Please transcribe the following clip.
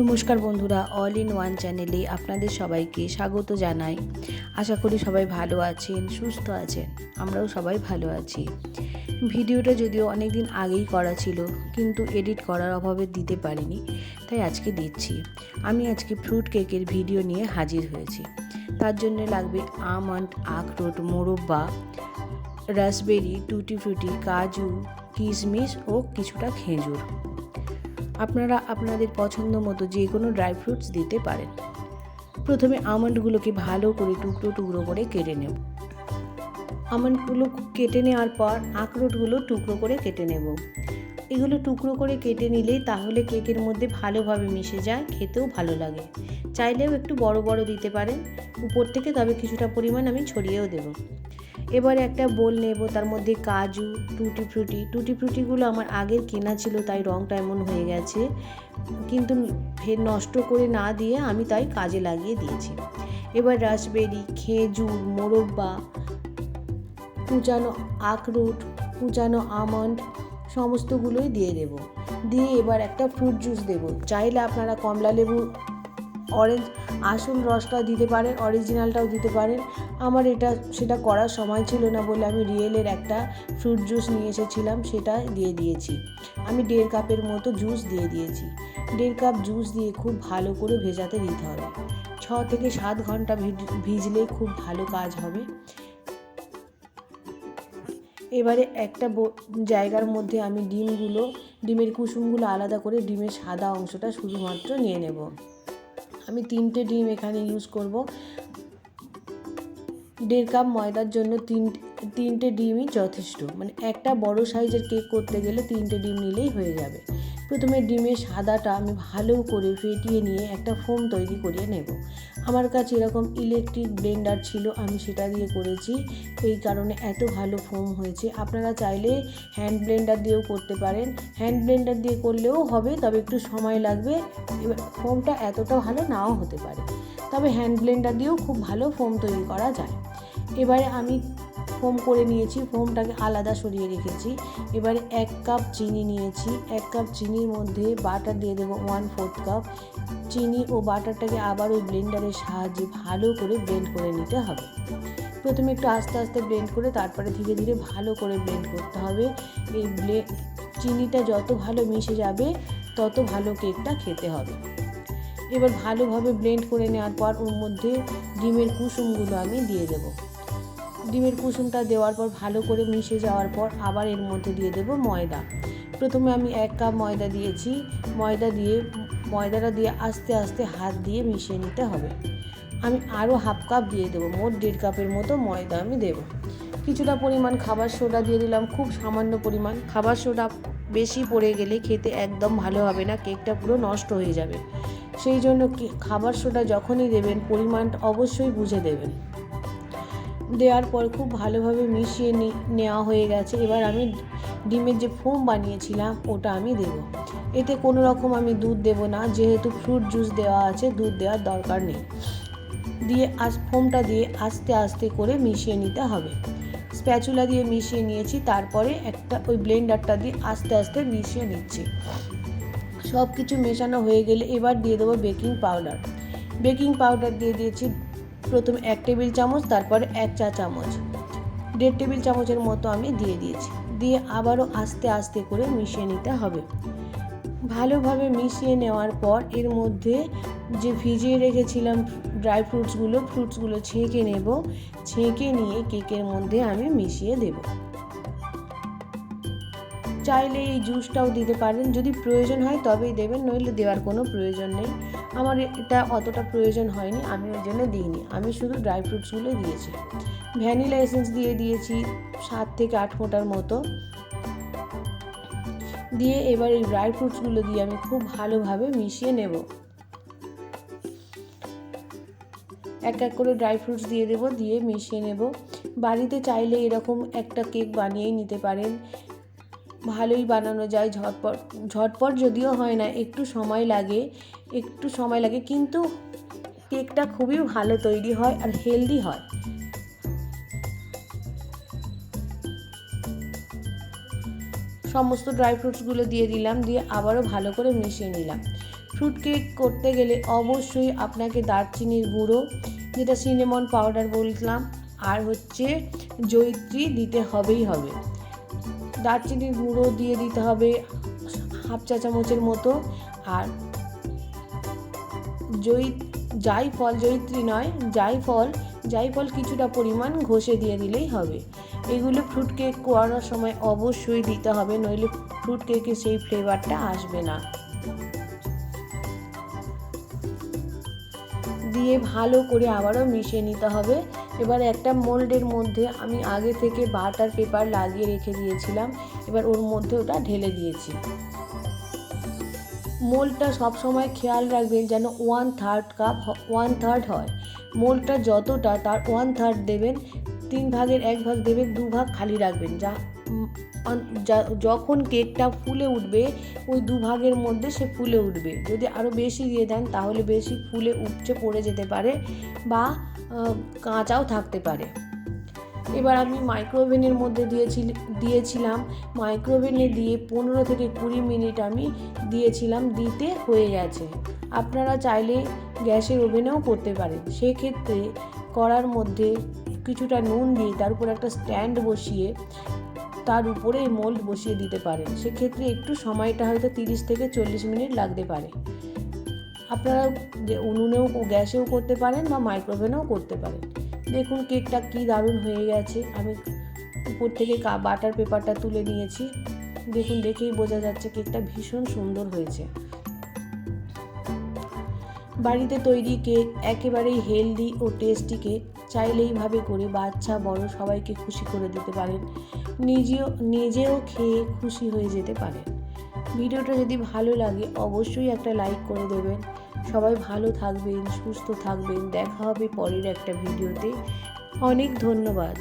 নমস্কার বন্ধুরা all in one চ্যানেলে আপনাদের সবাইকে স্বাগত জানাই। আশা করি সবাই ভালো আছেন, সুস্থ আছেন, আমরাও সবাই ভালো আছি। ভিডিওটা যদিও অনেক দিন আগেই করা ছিল, কিন্তু এডিট করার অভাবে দিতে পারিনি, তাই আজকে দিচ্ছি। আমি আজকে ফ্রুট কেকের ভিডিও নিয়ে হাজির হয়েছি। তার জন্য লাগবে আমন্ড আখরোট মোরব্বা রাসবেরি টুটি ফ্রুটি কাজু, কিশমিশ ও কিছুটা খেজুর। আপনারা আপনাদের পছন্দ মতো যে কোনো ড্রাই ফ্রুটস দিতে পারেন। প্রথমে আমন্ডগুলোকে ভালো করে টুকরো টুকরো করে কেটে নেব। আমন্ডগুলো কেটে নেওয়ার পর আখরোটগুলো টুকরো করে কেটে নেব। এগুলো টুকরো করে কেটে নিলেই তাহলে কেকের মধ্যে ভালোভাবে মিশে যায়, খেতেও ভালো লাগে। চাইলেও একটু বড় বড় দিতে পারেন। উপর থেকে তবে কিছুটা পরিমাণ আমি ছড়িয়েও দেবো। এবার একটা বোল নেব, তার মধ্যে কাজু, টুটি ফ্রুটি। টুটি ফ্রুটিগুলো আমার আগের কেনা ছিল, তাই রঙটা এমন হয়ে গেছে। কিন্তু ফের নষ্ট করে না দিয়ে আমি তাই কাজে লাগিয়ে দিয়েছি। এবার রাসবেরি, খেজুর, মোরব্বা, কুচানো আখরোট, কুচানো আমন্ড, সমস্তগুলোই দিয়ে দেব। দিয়ে এবার একটা ফ্রুট জুস দেব। চাইলে আপনারা কমলা লেবু অরেঞ্জ আসল রসটা দিতে পারেন অরিজিনালটাও দিতে পারেন। আমার এটা, সেটা করার সময় ছিল না বলে আমি রিয়েলের একটা ফ্রুট জুস নিয়ে এসেছিলাম, সেটা দিয়ে দিয়েছি। আমি দেড় কাপের মতো জুস দিয়ে দিয়েছি। দেড় কাপ জুস দিয়ে খুব ভালো করে ভেজাতে দিতে হবে। ছ থেকে সাত ঘণ্টা ভিজলে খুব ভালো কাজ হবে। এবারে একটা জায়গার মধ্যে আমি ডিমগুলো, ডিমের কুসুমগুলো আলাদা করে ডিমের সাদা অংশটা শুধুমাত্র নিয়ে নেব। আমি তিনটে ডিম এখানে ইউজ করব। দেড় কাপ ময়দার জন্য তিন, তিনটে ডিমই যথেষ্ট। মানে একটা বড় সাইজের কেক করতে গেলে তিনটে ডিম নিলেই হয়ে যাবে। প্রথমে ডিমের সাদাটা আমি ভালো করে ফেটিয়ে নিয়ে একটা ফোম তৈরি করিয়ে নেব। আমার কাছে এরকম ইলেকট্রিক ব্লেন্ডার ছিল, আমি সেটা দিয়ে করেছি। এই কারণে এত ভালো ফোম হয়েছে। আপনারা চাইলে হ্যান্ড ব্লেন্ডার দিয়েও করতে পারেন। হ্যান্ড ব্লেন্ডার দিয়ে করলেও হবে, তবে একটু সময় লাগবে। এবার ফোমটা এতটা ভালো নাও হতে পারে। তবে হ্যান্ড ব্লেন্ডার দিয়েও খুব ভালো ফোম তৈরি করা যায়। এবারে আমি ফোম করে নিয়েছি, ফোমটাকে আলাদা সরিয়ে রেখেছি। এবারে এক কাপ চিনি নিয়েছি, এক কাপ চিনির মধ্যে বাটার দিয়ে দেবো ওয়ান ফোর্থ কাপ চিনি ও বাটারটাকে আবার ওই ব্লেন্ডারের সাহায্যে ভালো করে ব্লেন্ড করে নিতে হবে। প্রথমে একটু আস্তে আস্তে ব্লেন্ড করে তারপরে ধীরে ধীরে ভালো করে ব্লেন্ড করতে হবে। এই ব্লে চিনিটা যত ভালো মিশে যাবে, তত ভালো কেকটা খেতে হবে। এবার ভালোভাবে ব্লেন্ড করে নেওয়ার পর ওর মধ্যে ডিমের কুসুমগুলো আমি দিয়ে দেবো। ডিমের কুসুমটা দেওয়ার পর, ভালো করে মিশে যাওয়ার পর আবার এর মধ্যে দিয়ে দেব ময়দা। প্রথমে আমি এক কাপ ময়দা দিয়েছি। ময়দা দিয়ে, ময়দাটা দিয়ে আস্তে আস্তে হাত দিয়ে মিশিয়ে নিতে হবে। আমি আরও হাফ কাপ দিয়ে দেবো। মোট দেড় কাপের মতো ময়দা আমি দেব। কিছুটা পরিমাণ খাবার সোডা দিয়ে দিলাম। খুব সামান্য পরিমাণ। খাবার সোডা বেশি পড়ে গেলে খেতে একদম ভালো হবে না। কেকটা পুরো নষ্ট হয়ে যাবে। সেই জন্য খাবার সোডা যখনই দেবেন, পরিমাণটা অবশ্যই বুঝে দেবেন। দেওয়ার পর খুব ভালোভাবে মিশিয়ে নেওয়া হয়ে গেছে। এবার আমি ডিমের যে ফোম বানিয়েছিলাম, ওটা আমি দেব। এতে কোনো রকম আমি দুধ দেব না, যেহেতু ফ্রুট জুস দেওয়া আছে, দুধ দেওয়ার দরকার নেই। দিয়ে আস ফোমটা দিয়ে আস্তে আস্তে করে মিশিয়ে নিতে হবে। স্প্যাচুলা দিয়ে মিশিয়ে নিয়েছি, তারপরে একটা ওই ব্লেন্ডারটা দিয়ে আস্তে আস্তে মিশিয়ে নিচ্ছি। সব কিছু মেশানো হয়ে গেলে এবার দিয়ে দেবো বেকিং পাউডার। বেকিং পাউডার দিয়ে দিয়েছি প্রথমে এক টেবিল চামচ, তারপর এক চা চামচ। দেড় টেবিল চামচের মতো আমি দিয়ে দিয়েছি। দিয়ে আবারও আস্তে আস্তে করে মিশিয়ে নিতে হবে। ভালোভাবে মিশিয়ে নেওয়ার পর এর মধ্যে যে ভিজিয়ে রেখেছিলাম ড্রাই ফ্রুটসগুলো ফ্রুটসগুলো ছেঁকে নেব। ছেঁকে নিয়ে কেকের মধ্যে আমি মিশিয়ে দেব। চাইলে এই জুসটাও দিতে পারেন। যদি প্রয়োজন হয় তবেই দেবেন, নইলে দেওয়ার কোনো প্রয়োজন নেই। আমার এটা অতটা প্রয়োজন হয়নি, আমি ওই জন্য দিইনি। আমি শুধু ড্রাই ফ্রুটসগুলো দিয়েছি। ভ্যানিলা এসেন্স দিয়ে দিয়েছি সাত থেকে আট ফোঁটার মতো। দিয়ে এবার এই ড্রাই ফ্রুটসগুলো দিয়ে আমি খুব ভালোভাবে মিশিয়ে নেব। এক এক করে ড্রাই ফ্রুটস দিয়ে দেবো, দিয়ে মিশিয়ে নেব। বাড়িতে চাইলে এরকম একটা কেক বানিয়েই নিতে পারেন। ভালোই বানানো যায়, ঝটপট ঝটপট যদিও হয় না, একটু সময় লাগে, একটু সময় লাগে, কিন্তু কেকটা খুবই ভালো তৈরি হয় আর হেলদি হয়। সমস্ত ড্রাই ফ্রুটসগুলো দিয়ে দিলাম, দিয়ে আবারও ভালো করে মিশিয়ে নিলাম। ফ্রুট কেক করতে গেলে অবশ্যই আপনাকে দারচিনির গুঁড়ো, যেটা সিনেমন পাউডার বললাম, আর হচ্ছে জয়িত্রী দিতে হবেই হবে। দারচিনির গুঁড়ো দিয়ে দিতে হবে হাফ চা চামচের মতো। আর জয়ী জাইফল জয়িত্রী নয়, যাই জাইফল জাইফল কিছুটা পরিমাণ ঘষে দিয়ে দিলেই হবে। এগুলো ফ্রুট কেক করানোর সময় অবশ্যই দিতে হবে, নইলে ফ্রুট কেকের সেই ফ্লেভারটা আসবে না। দিয়ে ভালো করে আবারও মিশিয়ে নিতে হবে। এবার একটা মোল্ডের মধ্যে আমি আগে থেকে বাটার পেপার লাগিয়ে রেখে দিয়েছিলাম। এবার ওর মধ্যে ওটা ঢেলে দিয়েছি। মোলটা সবসময় খেয়াল রাখবেন যেন one third cup one third হয়। মোলটা যতটা, তার ওয়ান থার্ড দেবেন তিন ভাগের এক ভাগ দেবেন, দু ভাগ খালি রাখবেন। যা যখন কেকটা ফুলে উঠবে, ওই দু ভাগের মধ্যে সে ফুলে উঠবে। যদি আরও বেশি দিয়ে দেন, তাহলে বেশি ফুলে উপচে পড়ে যেতে পারে বা কাঁচাও থাকতে পারে। এবার আমি মাইক্রোওভেনের মধ্যে দিয়েছি, দিয়েছিলাম। মাইক্রোওভেনে দিয়ে পনেরো থেকে কুড়ি মিনিট আমি দিয়েছিলাম, দিতে হয়ে গেছে। আপনারা চাইলে গ্যাসের ওভেনেও করতে পারেন। সেক্ষেত্রে করার মধ্যে কিছুটা নুন দিয়ে তার উপর একটা স্ট্যান্ড বসিয়ে, তার উপরে মোল্ড বসিয়ে দিতে পারেন। সেক্ষেত্রে একটু সময়টা হয়তো তিরিশ থেকে চল্লিশ মিনিট লাগতে পারে। আপনারা উনুনেও গ্যাসেও করতে পারেন বা মাইক্রোওভেনেও করতে পারেন। দেখুন কেকটা কি দারুণ হয়ে গেছে। আমি উপর থেকে বাটার পেপারটা তুলে নিয়েছি। দেখুন দেখেই বোঝা যাচ্ছে কেকটা ভীষণ সুন্দর হয়েছে। বাড়িতে তৈরি কেক একেবারেই হেলদি ও টেস্টি কেক চাইলে এইভাবে করে বাচ্চা, বড় সবাইকে খুশি করে দিতে পারেন। নিজেও নিজেও খেয়ে খুশি হয়ে যেতে পারেন। ভিডিওটা যদি ভালো লাগে অবশ্যই একটা লাইক করে দেবেন। সবাই ভালো থাকবেন, সুস্থ থাকবেন। দেখা হবে পরের একটা ভিডিওতে। অনেক ধন্যবাদ।